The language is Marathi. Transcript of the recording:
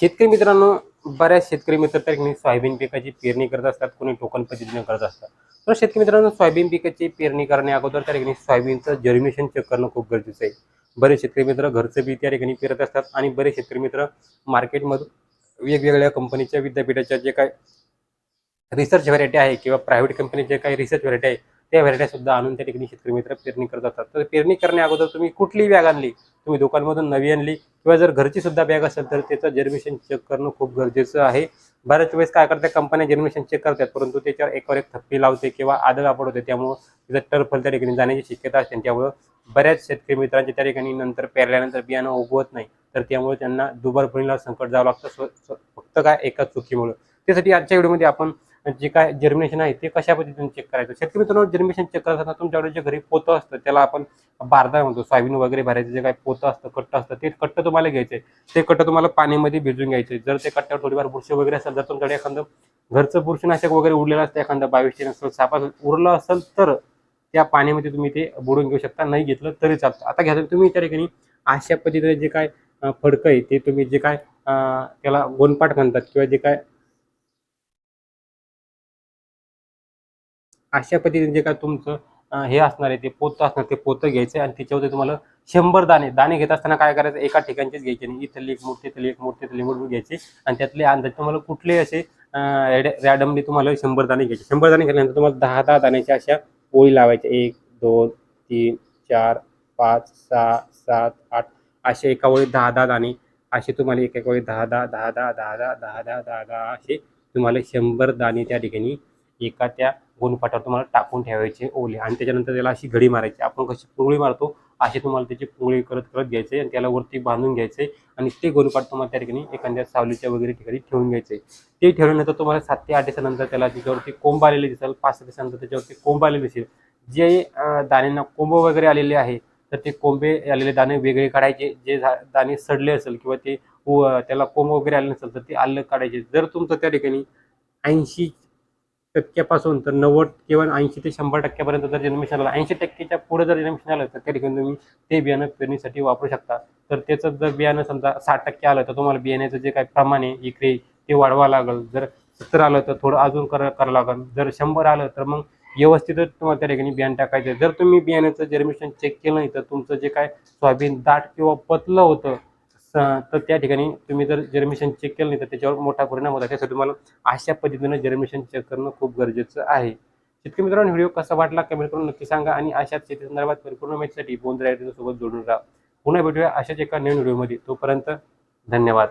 शेतकरी मित्रांनो बऱ्याच शेतकरी मित्र तर सोयाबीन पिकाची पेरणी करत असतात कोणी टोकन पद्धतीने करत असतात. तर शेतकरी मित्रांनो सोयाबीन पिकाची पेरणी करण्या अगोदर त्या ठिकाणी सोयाबीनचं जर्मिनेशन चेक करणं खूप गरजेचं आहे. बरेच शेतकरी मित्र घरचं बी त्या ठिकाणी पेरत असतात आणि बरेच शेतकरी मित्र मार्केटमधून वेगवेगळ्या कंपनीच्या विद्यापीठाच्या जे काय रिसर्च व्हरायटी आहे किंवा प्रायव्हेट कंपनीचे काही रिसर्च व्हरायटी आहे त्या व्हरायट्या सुद्धा आणून त्या ठिकाणी शेतकरी मित्र पेरणी करत असतात. तर पेरणी करण्या अगोदर तुम्ही कुठलीही बॅग आणली? तुम्ही दुकानमधून नवी आणली किंवा जर घरची सुद्धा बॅग असेल तर त्याचं जर्मिशन चेक करणं खूप गरजेचं आहे. बऱ्याच वेळेस काय करतात कंपन्या जर्मिशन चेक करतात परंतु त्याच्यावर एकावर एक थप्पी लावते किंवा आदळ आपड होते. त्यामुळं तिथं टरफल त्या ठिकाणी जाण्याची शक्यता असते. त्यामुळं बऱ्याच शेतकरी मित्रांच्या त्या ठिकाणी नंतर पेरल्यानंतर बियाणं उगवत नाही. तर त्यामुळे त्यांना दुबार फळीला संकट जावं लागतं. फक्त काय एका चुकीमुळं. त्यासाठी आजच्या व्हिडिओमध्ये आपण जे काय जर्मिनेशन आहे ते कशा पद्धतीने चेक करायचं? शेतकरी मित्रांनो जर्मिनेशन चेक करताना तुमच्याकडे जे घरी पोतं असतं त्याला आपण बारदा म्हणतो सोयाबीन वगैरे भरायचं जे काय पोतं असतं कट्ट असतं ते कट्ट तुम्हाला घ्यायचे. ते कट्ट तुम्हाला पाण्यामध्ये भिजून घ्यायचे. जर ते कट्ट्यावर थोडीफार बुरशी वगैरे असेल जर तुमच्याकडे एखादं घरचं बुरशीनाशक वगैरे उरलेलं असतं एखादं बावीसशे नसेल सापा उरलं असेल तर त्या पाण्यामध्ये तुम्ही ते बुडून घेऊ शकता. नाही घेतलं तरी चालतं. आता घ्या तुम्ही त्या ठिकाणी अशा पद्धतीने जे काय फडकं आहे ते तुम्ही जे काय त्याला गोनपाट म्हणतात किंवा जे काय अशा पद्धतीने जे काय तुमचं हे असणार आहे ते पोतं असणार ते पोतं घ्यायचं आणि त्याच्यावरती तुम्हाला शंभर दाणे दाणे घेत असताना काय करायचं एका ठिकाणचेच घ्यायचे आणि इथली एक मोठी इथली एक मोठी इथली मोठी घ्यायची आणि त्यातले अंदाज तुम्हाला कुठले असे रॅडमली तुम्हाला शंभर दाणे घ्यायचे. शंभर दाणे घेतल्यानंतर तुम्हाला दहा दहा दाण्याच्या अशा ओळी लावायच्या. एक दोन तीन चार पाच सहा सात आठ असे एका ओळीत दहा दहा दाणे असे तुम्हाला एक एक ओळीत दहा दहा दहा दहा दहा दहा दहा दहा दहा दहा असे तुम्हाला शंभर दाणे त्या ठिकाणी एका त्या गोलपाटावर तुम्हाला टाकून ठेवायचे ओले आणि त्याच्यानंतर त्याला अशी घडी मारायची. आपण कशी पुंगळी मारतो अशी तुम्हाला त्याची पुंगळी करत करत घ्यायचे आणि त्याला वरती बांधून घ्यायचे आणि ते गोलपाट तुम्हाला त्या ठिकाणी एखाद्या सावलीच्या वगैरे ठिकाणी ठेवून घ्यायचे. ते ठेवल्यानंतर तुम्हाला सात ते आठ दिवसानंतर त्याला त्याच्यावरती कोंब आलेले दिसेल पाच दिवसानंतर त्याच्यावरती कोंब आलेले दिसेल. जे दाण्यांना कोंब वगैरे आलेले आहे तर ते कोंबे आलेले दाणे वेगळे काढायचे. जे झा- दाणे सडले असेल किंवा ते त्याला कोंब वगैरे आले नसेल तर ते आलं काढायचे. जर तुमचं त्या ठिकाणी ऐंशी टक्क्यापासून तर नव्वद किंवा ऐंशी ते शंभर टक्क्यापर्यंत जर जन्मेशन आलं ऐंशी टक्केच्या पुढे जर जन्मेशन आलं तर त्या ठिकाणी तुम्ही ते बियाणं पेरणीसाठी वापरू शकता. तर त्याचं जर बियाणं समजा साठ टक्के आलं तर तुम्हाला बियाण्याचं जे काही प्रमाण आहे इकडे ते वाढवा लागेल. जर सत्तर आलं तर थोडं अजून करा करावं लागेल. जर शंभर आलं तर मग व्यवस्थितच तुम्हाला त्या ठिकाणी बियाणं टाकायचं जर तुम्ही बियाण्याचं जर्मिशन चेक केलं नाही तर तुमचं जे काय सोयाबीन दाट किंवा पतलं होतं तर त्या ठिकाणी तुम्ही जर जर्मिशन चेक केलं नाही तर त्याच्यावर मोठा परिणाम होता त्यासाठी तुम्हाला अशा पद्धतीनं जर्मिशन चेक करणं खूप गरजेचं आहे. शेतकरी मित्रांनो व्हिडिओ कसा वाटला कमेंट करून नक्की सांगा आणि अशाच शेती संदर्भात परिपूर्ण माहितीसाठी बोंद्रा सोबत जोडून राहा. पुन्हा भेटूया अशाच एका नवीन व्हिडिओमध्ये. तोपर्यंत धन्यवाद.